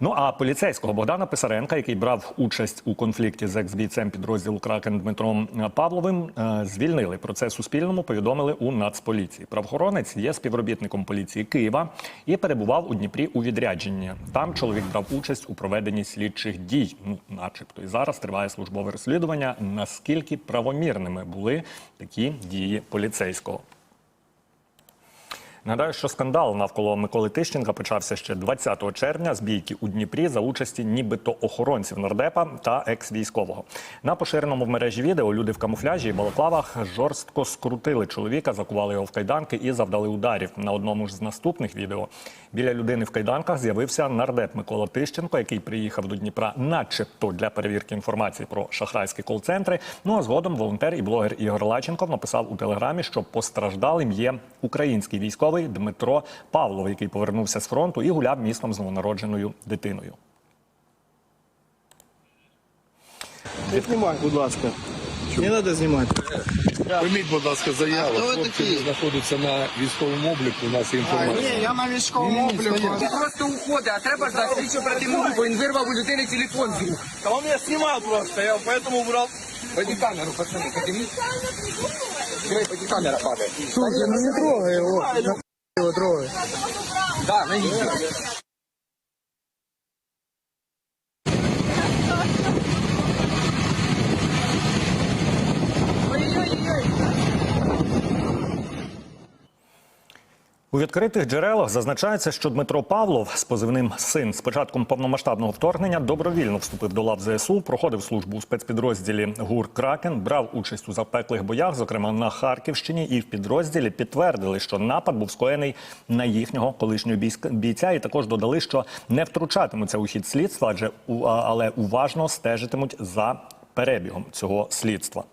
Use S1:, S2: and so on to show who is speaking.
S1: Ну а поліцейського Богдана Писаренка, який брав участь у конфлікті з екс-бійцем підрозділу Кракен Дмитром Павловим, е, звільнили. Про це Суспільному повідомили у Нацполіції. Правоохоронець є співробітником поліції Києва і перебував у Дніпрі у відрядженні. Там чоловік брав участь у проведенні слідчих дій. Ну, начебто, і зараз триває службове розслідування. Наскільки правомірними були такі дії поліцейського? Нагадаю, що скандал навколо Миколи Тищенка почався ще 20 червня з бійки у Дніпрі за участі нібито охоронців нардепа та екс-військового. На поширеному в мережі відео люди в камуфляжі і балаклавах жорстко скрутили чоловіка, закували його в кайданки і завдали ударів. На одному ж з наступних відео біля людини в кайданках з'явився нардеп Микола Тищенко, який приїхав до Дніпра, начебто для перевірки інформації про шахрайські кол-центри. Ну а згодом волонтер і блогер Ігор Лаченков написав у телеграмі, що постраждалим є український військовий Дмитро Павлов, який повернувся з фронту і гуляв містом з новонародженою дитиною.
S2: Не знімай, будь ласка. Не треба знімати.
S3: Прийміть, будь ласка, заяву.
S2: А
S3: Хлопці знаходяться на військовому обліку. У нас є інформація.
S2: Ні, я на військовому обліку.
S4: Ти просто уходи, а треба ждати слідчу оперативну групу. Він вирвав у людини телефон.
S2: Та он меня снимал просто, я поэтому убрал.
S4: Пойди камеру, пацани, подними. Пойди камера падає.
S2: Слушай, ну не трогай его.
S4: Да, на ній.
S1: У відкритих джерелах зазначається, що Дмитро Павлов з позивним син з початком повномасштабного вторгнення добровільно вступив до лав ЗСУ, проходив службу у спецпідрозділі ГУР Кракен, брав участь у запеклих боях, зокрема на Харківщині, і в підрозділі підтвердили, що напад був скоєний на їхнього колишнього бійця. І також додали, що не втручатимуться у хід слідства, адже але уважно стежитимуть за перебігом цього слідства.